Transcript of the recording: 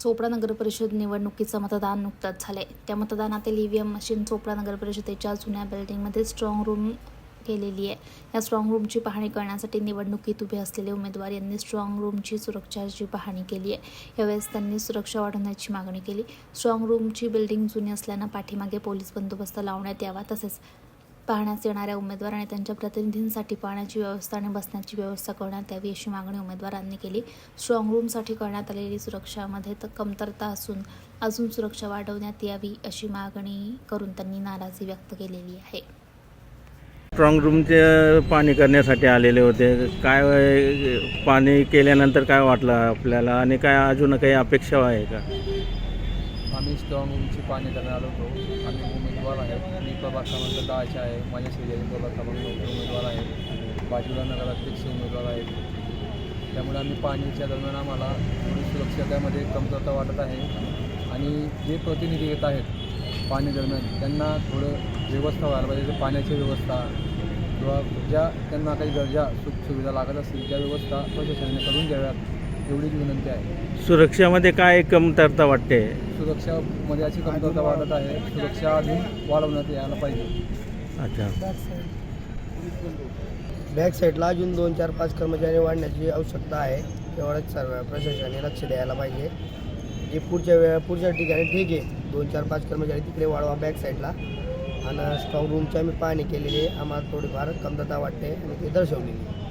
चोपडा नगर परिषद निवडणुकीचं मतदान नुकतंच झाले त्या मतदानातील ईव्हीएम मशीन चोपडा नगर परिषदेच्या जुन्या बिल्डिंगमध्ये स्ट्रॉंग रूम केलेली आहे. या स्ट्रॉंग रूमची पाहणी करण्यासाठी निवडणुकीत उभे असलेले उमेदवार यांनी स्ट्रॉंग रूमची सुरक्षाची पाहणी केली आहे. यावेळेस त्यांनी सुरक्षा वाढवण्याची मागणी केली. स्ट्रॉंग रूमची बिल्डिंग जुनी असल्यानं पाठीमागे पोलीस बंदोबस्त लावण्यात यावा तसेच पाहण्यास येणाऱ्या उमेदवार आणि त्यांच्या प्रतिनिधींसाठी पाहण्याची व्यवस्था आणि बसण्याची व्यवस्था करण्यात यावी अशी मागणी उमेदवारांनी केली. स्ट्रॉंग रूमसाठी करण्यात आलेली सुरक्षामध्ये तर कमतरता असून अजून सुरक्षा वाढवण्यात यावी अशी मागणी करून त्यांनी नाराजी व्यक्त केलेली आहे. स्ट्रॉंग रूमचे पाणी करण्यासाठी आलेले होते. काय पाणी केल्यानंतर काय वाटलं आपल्याला? आणि काय अजून काही अपेक्षा आहे का? आम्ही स्ट्रॉंग पाणी करणार आलो होतो. आम्ही उमेदवार आहेत. मी प्रभाग क्रमांक दहाचे आहे. माझ्या शेजारी प्रभाग क्रमांक नऊचे उमेदवार आहेत. बाजूला नगराध्यक्ष उमेदवार आहेत. त्यामुळे आम्ही पाणीच्या दरम्यान आम्हाला थोडी सुरक्षा त्यामध्ये कमतरता वाटत आहे. आणि जे प्रतिनिधी येत आहेत पाणी दरम्यान त्यांना थोडं व्यवस्था व्हायला पाहिजे. पाण्याची व्यवस्था किंवा ज्या त्यांना काही गरजा सुख सुविधा लागत असतील त्या व्यवस्था प्रशासनाने करून द्याव्यात एवढीच विनंती आहे. सुरक्षेमध्ये काय कमतरता वाटते? सुरक्षामध्ये अशी कमतरता वाढत आहे. सुरक्षा अजून वाढवण्यात यायला पाहिजे. अच्छा. बॅक साईडला अजून दोन चार पाच कर्मचारी वाढण्याची आवश्यकता आहे. तेवढंच सर्व प्रशासनाने लक्ष द्यायला पाहिजे. जे पुढच्या वेळा पुढच्या ठिकाणी ठीक आहे. दोन चार पाच कर्मचारी तिकडे वाढवा बॅक साईडला. आणि स्ट्रॉंग रूमची आम्ही पाहणी केलेली आहे. आम्हाला थोडीफार कमतरता वाटते आणि ते दर्शवलेली आहे.